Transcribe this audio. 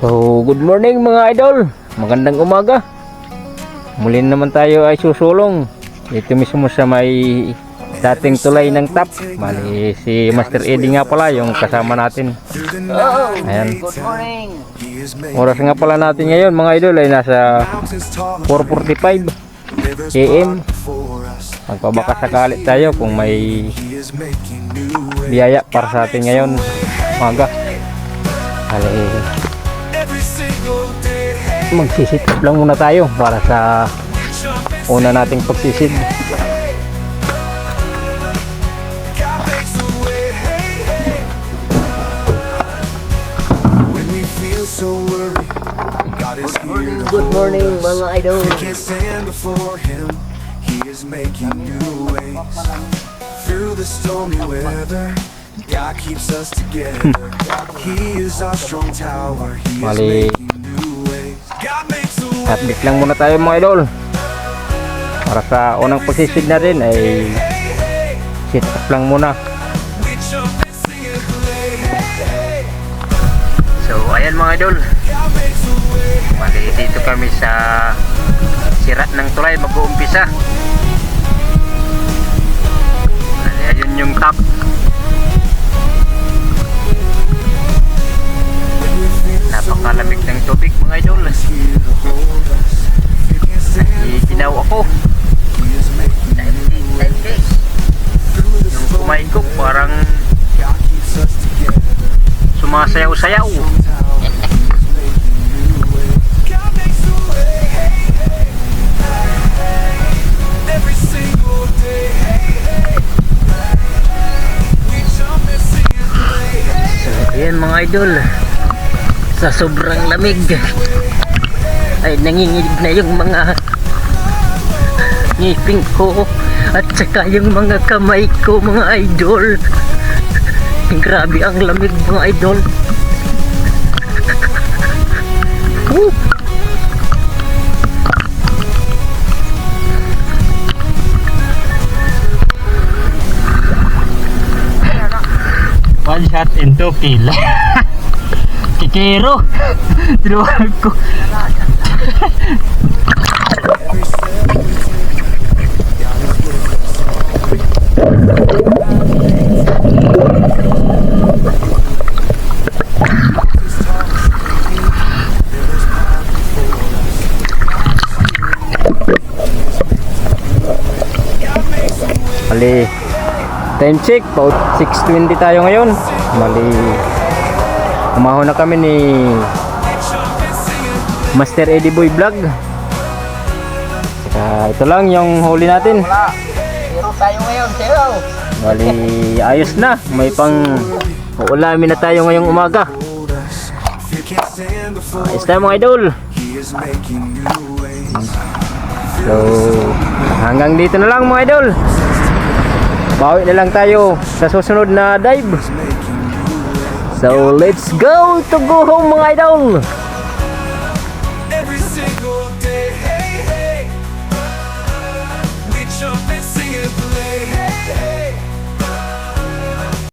So, good morning mga idol. Magandang umaga. Muli naman tayo ay susulong. Dito mismo sa may dating tulay ng tap. Mali si Master Eddie nga pala yung kasama natin. Ayan. Oras nga pala natin ngayon mga idol ay nasa 4.45 AM. Magpabaka sakali tayo kung may biyaya para sa atin ngayon. Umaga. Ali, magsisit up lang muna tayo para sa una nating pagsisid. Good morning mga idol. can't stand before Him. He is making new ways through the stormy weather. God keeps us together. he is our strong tower. He is Mali. making Update lang muna tayo mga idol. Para sa unang pagsisid natin ay sit up lang muna. So ayan mga idol. Bali dito kami sa sira ng tulay mag-uumpisa. Napakalamig ng tubig mga idol. Itinaw ako. Stormy Kumain ko parang sumasayaw-sayaw. Ayan mga idol. Sa sobrang lamig ay nanginginig na yung mga ngipin ko at saka yung mga kamay ko mga idol. Grabe ang lamig mga idol. Woo! One shot and two kill. Kikero. Tinuwag ko. Mali. Time check, about 6.20 tayo ngayon. Mali. Umahon na kami ni Master Eddie Boy Vlog. Saka ito lang yung huli natin. Wala. Zero tayo ngayon. Zero. Bali, ayos na. May pang uulamin na tayo ngayong umaga. Ayos tayo mga idol. So, hanggang dito na lang mga idol. Bawi na lang tayo sa susunod na dive. So, let's go to go home mga idol.